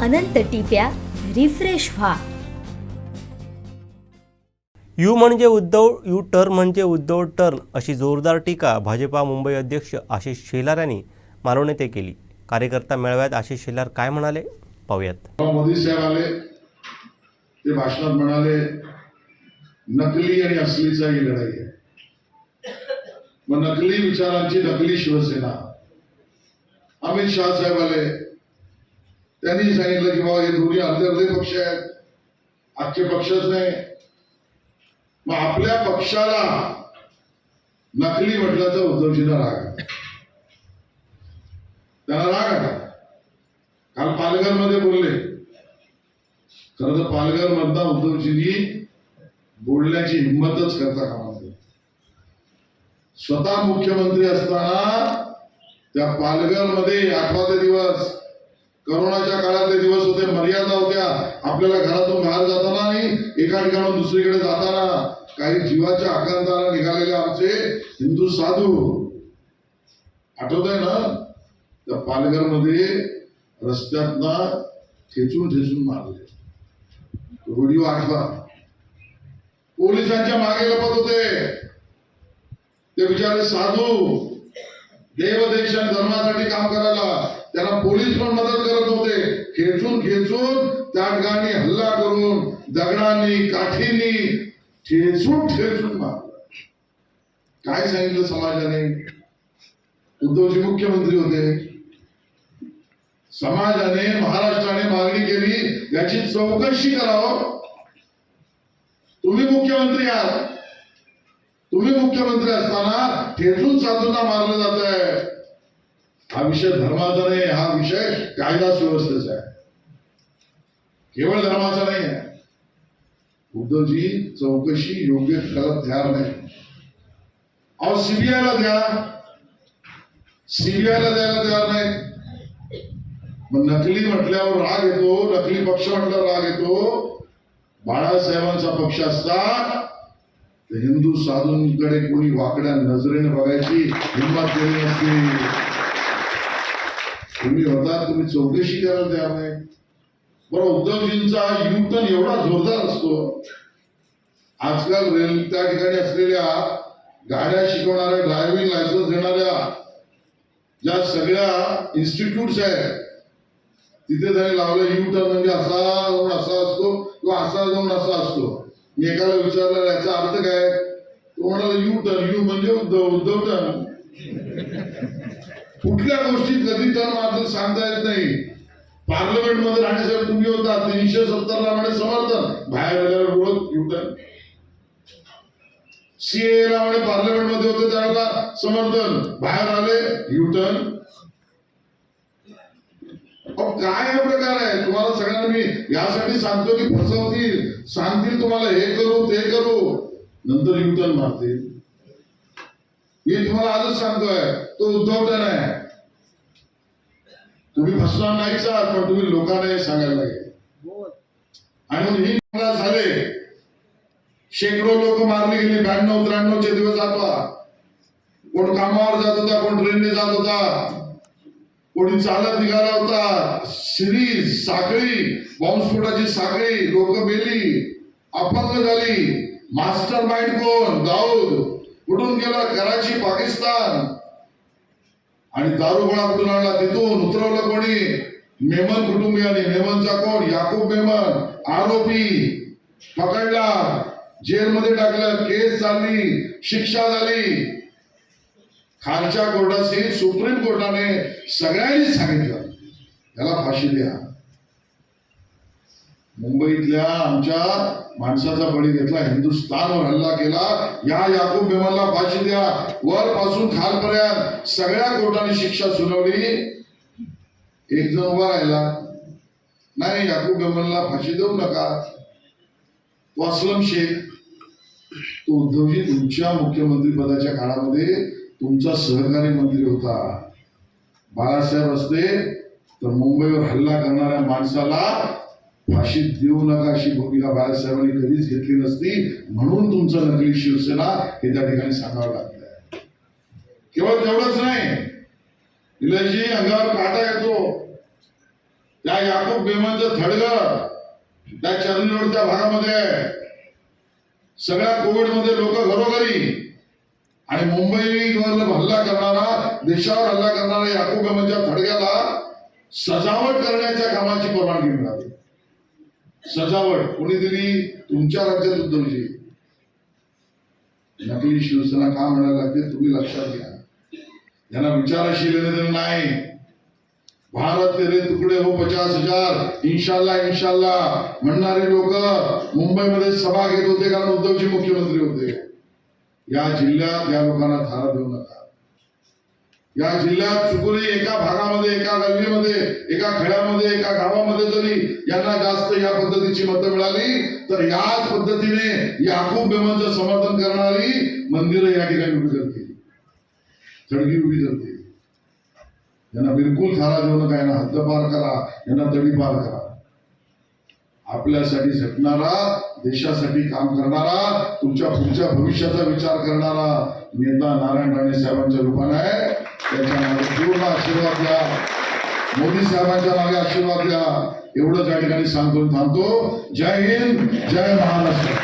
अनंत टिप्या refresh व्हा. You म्हणजे Uddhav U turn म्हणजे उद्धव टर्न अशी जोरदार टीका भाजपा मुंबई अध्यक्ष आशिष शेलार यांनी मालवणेत केली. कार्यकर्ता मेळाव्यात आशिष शेलार काय म्हणाले? पाहूयात. मोदी साहेब आले ते भाषणात म्हणाले नकली आणि असलीचा ही लढाई आहे. मग नकली विचारांची नकली शिवसेना. अमित शहा साहेब आले त्यांनी सांगितलं की बाबा हे दोन्ही अर्धे अर्धे पक्ष आहेत आजचे पक्षच नाही मग आपल्या पक्षाला नकली म्हटल्याचा उद्धवजींना राग आहे. त्यांना राग आला काल पालघरमध्ये बोलले खरं तर पालघर मधला उद्धवजींनी बोलण्याची हिंमतच करता कामा नये. स्वतः मुख्यमंत्री असताना त्या पालघरमध्ये आठवाचे दिवस करोनाच्या काळातले दिवस होते मर्यादा होत्या. आपल्याला घरातून बाहेर जाताना आणि एका ठिकाणून दुसरीकडे जाताना. काही जीवाच्या आकांताला निघालेले आमचे हिंदू साधू. आठवत आहे ना? त्या पालघरमध्ये रस्त्यातना ठेचून ठेचून मारले. व्हिडिओ आठवा. पोलिसांच्या मागे लपत होते. ते बिचारे साधू. देवदेश धर्मासाठी काम करायला. त्याला पोलीस पण मदत करत होते. खेचून खेचून त्या ठिकाणी हल्ला करून दगडांनी काठींनी ठेचून ठेचून मारलं. काय सांगितलं समाजाने? उद्धवजी मुख्यमंत्री होते. समाजाने महाराष्ट्राने मागणी केली याची चौकशी करावं. तुम्ही मुख्यमंत्री आहात. तुम्ही मुख्यमंत्री असताना ठेचून साधूंना मारलं जात आहे हा विषय धर्माचा नाही हा विषय कायदा सुव्यवस्थेचा आहे. केवळ धर्माचा नाही आहे. उद्धवजी चौकशी योग्य करत तयार नाही. अहो सीबीआयला द्या. सीबीआयला द्यायला तयार नाही. मग नकली म्हटल्यावर राग येतो नकली पक्ष म्हटल्यावर राग येतो. बाळासाहेबांचा पक्ष असता तर हिंदू साधूंकडे कोणी वाकड्या नजरेने बघायची हिंमत केली नसती. तुम्ही होता तुम्ही चौकशी करायला तयार बरं उद्धवजींचा युटर्न एवढा जोरदार असतो. आजकाल रेल त्या ठिकाणी असलेल्या गाड्या शिकवणाऱ्या ड्रायव्हिंग लायसन्स देणाऱ्या ज्या सगळ्या इन्स्टिट्यूट्स आहेत तिथे त्याने लावलं यू टर्न म्हणजे असा जाऊन असा असतो किंवा असा जाऊन असा असतो. मी एकाला विचारलं याचा अर्थ काय? तो म्हणाला यू टर्न यू म्हणजे उद्धव. उद्धव टर्न कुठल्या गोष्टीत कधी तर मारलं सांगता येत नाही. पार्लमेंटमध्ये राहण्यासाठी तुम्ही होता? तीनशे सत्तर ला म्हणे समर्थन. बाहेर आल्यावर बोलत सीए ला म्हणे पार्लमेंटमध्ये होते त्यावेळेला समर्थन. बाहेर आले युटन काय हा प्रकार आहे? तुम्हाला सगळ्यांना मी यासाठी सांगतो की फसवतील. सांगतील तुम्हाला हे करू ते करू. नंतर युटर्न मारतील. मी तुम्हाला आजच सांगतोय तो उद्धवटन आहे. तुम्ही फसणार नाहीच आहात पण तुम्ही लोकांना हे सांगायला लागेल. आणि ही मला झाले. शेकडो लोक मारले गेले ब्याण्णव त्र्याण्णवचे दिवस आठवा कोण कामावर जात होता कोण ट्रेनने जात होता. कोणी चालत निघाला होता. सिरीज साखळी बॉम्बस्फोटाची साखळी लोक मेली अपंग झाली. मास्टर माइंड कोण? दाऊद. कुठून गेला कराची पाकिस्तान. आणि दारू कुठून आणला तिथून उतरवलं कोणी? मेमन कुटुंबियांनी मेमनचा कोण? याकूब मेमन आरोपी. पकडला. जेलमध्ये टाकलं. केस चालली शिक्षा झाली. खालच्या कोर्टाशी सुप्रीम कोर्टाने सगळ्यांनी सांगितलं. त्याला फाशी द्या. मुंबईतल्या आमच्या माणसाचा बळी घेतला. हिंदुस्थानवर हल्ला केला. या याकूब बेमनला फाशी द्या. वरपासून खालपर्यंत सगळ्या कोर्टाने शिक्षा सुनावली. एक जण उभा राहिला. नाही याकूब बेमनला फाशी देऊ नका. तो असलम शेख. तो उद्धवजी तुमच्या मुख्यमंत्री पदाच्या काळामध्ये तुमचा सहकारी मंत्री होता. बाळासाहेब असते तर मुंबईवर हल्ला करणाऱ्या माणसाला फाशी देऊ नका अशी भूमिका बाळासाहेबांनी कधीच घेतली नसती. म्हणून तुमचं नकली शिवसेना हे त्या ठिकाणी सांगावं लागलं. केवळ तेवढंच नाही. इलाजी अंगावर काटा येतो. त्या याकूब बेमनचं थडग त्या चर्नी रोडच्या भागामध्ये. आहे. सगळ्या कोविडमध्ये लोक घरोघरी. आणि मुंबईवर हल्ला करणारा देशावर हल्ला करणारा याकूब बेमनच्या थडग्याला सजावट करण्याच्या कामाची परवानगी मिळाली. सजावट कोणी दिली तुमच्या राज्यात उद्धवजी. नकली शिवसेना का म्हणायला लागते तुम्ही लक्षात घ्या. यांना विचाराशी नाही. भारत तेरे तुकडे हो पचास हजार. इन्शाल्ला इन्शाल्ला म्हणणारे लोक मुंबईमध्ये सभा घेत होते कारण उद्धवजी मुख्यमंत्री होते. या जिल्ह्यात या लोकांना थारा देऊ नका. या जिल्ह्यात चुकूनही एका भागामध्ये एका गल्लीमध्ये एका खेड्यामध्ये एका गावामध्ये जरी यांना जास्त या पद्धतीची मतं मिळाली तर याच पद्धतीने याकूब बेमनचं समर्थन करणारी मंदिरं या ठिकाणी उभी करते चढगी उभी करते यांना बिलकुल थारा देऊ नका यांना हद्दपार करा यांना तडीपार करा. आपल्यासाठी झटणारा देशासाठी काम करणारा तुमच्या पुढच्या भविष्याचा विचार करणारा नेता नारायण राणे साहेबांच्या रूपाने आहे. त्याच्यामागे पूर्ण आशीर्वाद द्या. मोदी साहेबांच्या मागे आशीर्वाद द्या. एवढंच या ठिकाणी सांगतो थांबतो. जय हिंद जय महाराष्ट्र.